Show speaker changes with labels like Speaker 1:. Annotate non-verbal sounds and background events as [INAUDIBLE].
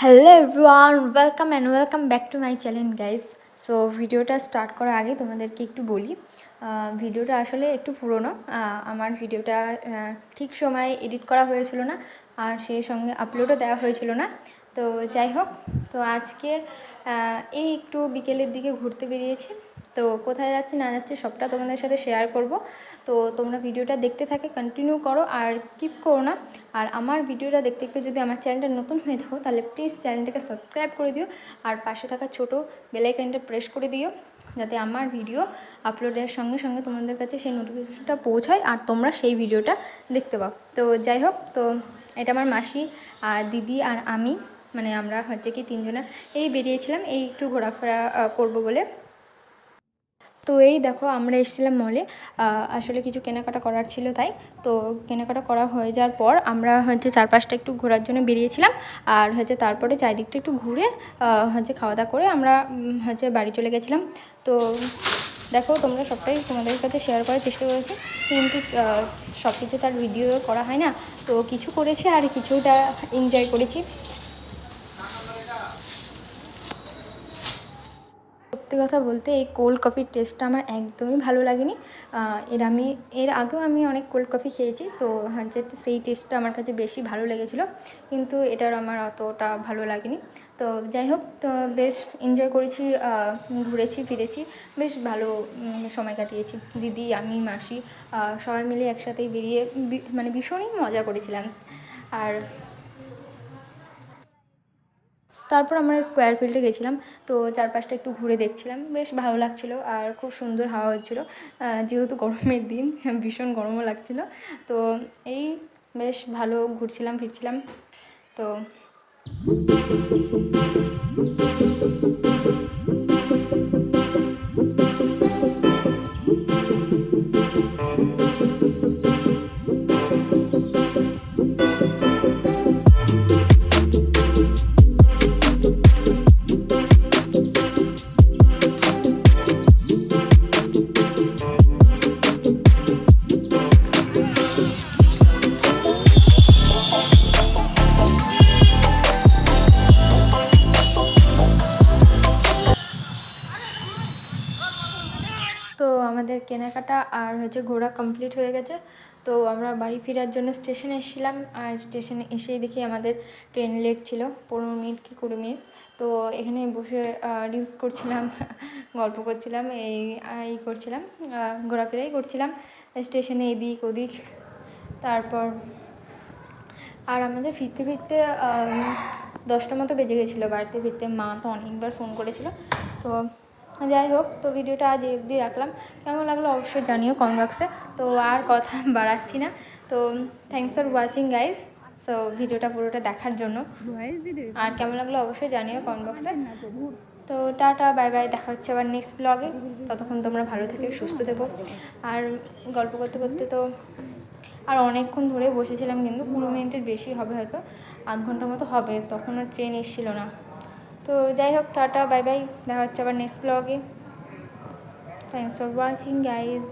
Speaker 1: Hello everyone welcome and welcome back to my channel guys so ভিডিওটা start করার আগে তোমাদেরকে একটু বলি ভিডিওটা আসলে একটু পুরনো। আমার ভিডিওটা ঠিক সময়ে এডিট করা হয়েছিল না, আর সেই সঙ্গে আপলোডও দেওয়া হয়েছিল না। তো যাই হোক, তো আজকে এই একটু বিকেলের দিকে ঘুরতে বেরিয়েছি। তো কোথায় যাচ্ছি, না যাচ্ছি সবটা তোমাদের সাথে শেয়ার করব। তো তোমরা ভিডিওটা দেখতে থাকে কন্টিনিউ করো আর স্কিপ করো না। আর আমার ভিডিওটা দেখতে দেখতে যদি আমার চ্যানেলটা নতুন হয়ে থাকো, তাহলে প্লিজ চ্যানেলটাকে সাবস্ক্রাইব করে দিও। আর পাশে থাকা ছোটো বেলাইকানটা প্রেস করে দিও, যাতে আমার ভিডিও আপলোডের সঙ্গে সঙ্গে তোমাদের কাছে সেই নোটিফিকেশনটা পৌঁছায় আর তোমরা সেই ভিডিওটা দেখতে পাও। তো যাই হোক, তো এটা আমার মাসি আর দিদি আর আমি মানে আমরা হচ্ছে কি তিনজনা, এই বেরিয়েছিলাম, এই একটু ঘোরাফেরা করব বলে। তো এই দেখো, আমরা এসেছিলাম মলে আসলে কিছু কেনাকাটা করার ছিল তাই। তো কেনাকাটা করা হয়ে যাওয়ার পর আমরা হচ্ছে চারপাশটা একটু ঘোরার জন্য বেরিয়েছিলাম। আর হচ্ছে তারপরে চারিদিকটা একটু ঘুরে হচ্ছে খাওয়া দাওয়া করে আমরা হচ্ছে বাড়ি চলে গেছিলাম। তো দেখো, তোমরা সবটাই তোমাদের কাছে শেয়ার করার চেষ্টা করেছি। কিন্তু সব কিছু তার ভিডিও করা হয় না। তো কিছু করেছি আর কিছুটা এনজয় করেছি। সত্যি কথা বলতে এই কোল্ড কফির টেস্টটা আমার একদমই ভালো লাগেনি। এর আমি, এর আগেও আমি অনেক কোল্ড কফি খেয়েছি, তো হচ্ছে সেই টেস্টটা আমার কাছে বেশি ভালো লেগেছিলো, কিন্তু এটার আমার অতটা ভালো লাগেনি। তো যাই হোক, তো বেশ এনজয় করেছি ঘুরেছি, ফিরেছি, বেশ ভালো সময় কাটিয়েছি। দিদি, আমি, মাসি সবাই মিলে একসাথেই বেরিয়ে মানে ভীষণই মজা করেছিলাম। আর তারপর আমরা স্কোয়ার ফিল্ডে গেছিলাম, তো চারপাশটা একটু ঘুরে দেখছিলাম, বেশ ভালো লাগছিল আর খুব সুন্দর হাওয়া হচ্ছিল। যেহেতু গরমের দিন, [LAUGHS] ভীষণ গরমও লাগছিল, তো এই বেশ ভালো ঘুরছিলাম, ফিরছিলাম, তো আমাদের কেনাকাটা আর হচ্ছে ঘোরা কমপ্লিট হয়ে গেছে। তো আমরা বাড়ি ফেরার জন্য স্টেশনে এসেছিলাম আর স্টেশনে এসেই দেখি আমাদের ট্রেন লেট ছিল, পনেরো মিনিট কি কুড়ি মিনিট। তো এখানে বসে রিলস করছিলাম, [LAUGHS] গল্প করছিলাম, এই এই করছিলাম ঘোরাফেরাই করছিলাম স্টেশনে এদিক ওদিক। তারপর আর আমাদের ফিরতে ফিরতে দশটা মতো বেজে গেছিল, বাড়িতে ফিরতে মা তো অনেকবার ফোন করেছিল। তো যাই হোক, তো ভিডিওটা আজ অবধি রাখলাম। কেমন লাগল অবশ্যই জানিও কমেন্ট বক্সে তো আর কথা [LAUGHS] বাড়াচ্ছি না। তো thanks for watching guys so ভিডিওটা পুরোটা দেখার জন্য। আর কেমন লাগল অবশ্যই জানিও কমেন্ট বক্সে তো টাটা বাই বাই দেখা হচ্ছে আবার নেক্সট ব্লগে ততক্ষণ তোমরা ভালো থেকো, সুস্থ থেকো। আর গল্প করতে করতে তো আর অনেকক্ষণ ধরে বসেছিলাম কিন্তু কুড়ি মিনিটের বেশি হবে হয়তো। আধ ঘণ্টার মতো হবে তখন আর ট্রেন এসেছিল না। তো যাই হোক, টাটা, বাই বাই। দেখা হচ্ছে আবার নেক্সট ব্লগে থ্যাংকস ফর ওয়াচিং গাইজ